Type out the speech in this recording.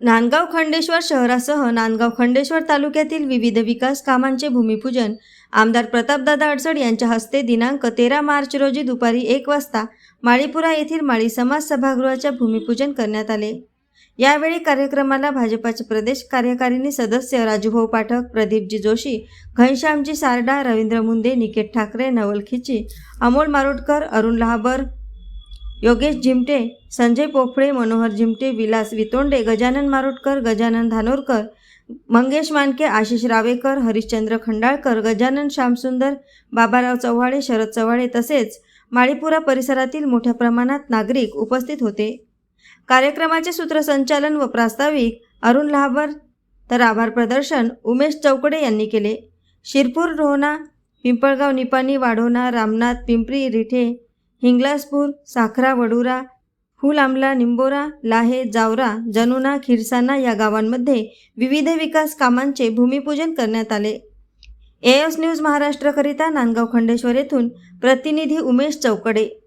नांदगाव खंडेश्वर शहरासह नांदगाव खंडेश्वर तालुक्यातील विविध विकास कामांचे भूमिपूजन आमदार प्रतापदादा अडसड यांच्या हस्ते दिनांक तेरा मार्च रोजी दुपारी एक वाजता माळीपुरा येथील माळी समाज सभागृहाच्या भूमिपूजन करण्यात आले. यावेळी कार्यक्रमाला भाजपाचे प्रदेश कार्यकारिणी सदस्य राजूभाऊ पाठक प्रदीपजी जोशी घनश्यामजी सारडा रवींद्र मुंदे निकेत ठाकरे नवल खिची अमोल मारुटकर अरुण लहाबर योगेश जिमटे संजय पोफळे मनोहर जिमटे विलास वितोंडे गजानन मारुटकर गजानन धानोरकर मंगेश मानके आशिष रावेकर हरिश्चंद्र खंडाळकर गजानन श्यामसुंदर बाबाराव चव्हाळे शरद चव्हाळे तसेच माळीपुरा परिसरातील मोठ्या प्रमाणात नागरिक उपस्थित होते. कार्यक्रमाचे सूत्रसंचालन व प्रास्ताविक अरुण लहाबर तर आभार प्रदर्शन उमेश चौकडे यांनी केले. शिरपूर रोहना पिंपळगाव निपाणी वाढोणा रामनाथ पिंपरी रिठे हिंगलासपूर साखरा वडुरा फुल आमला निंबोरा लाहे जावरा जनुना खिरसाना या गावांमध्ये विविध विकास कामांचे भूमिपूजन करण्यात आले. एएस न्यूज महाराष्ट्रकरिता नांदगाव खंडेश्वर येथून प्रतिनिधी उमेश चौकडे.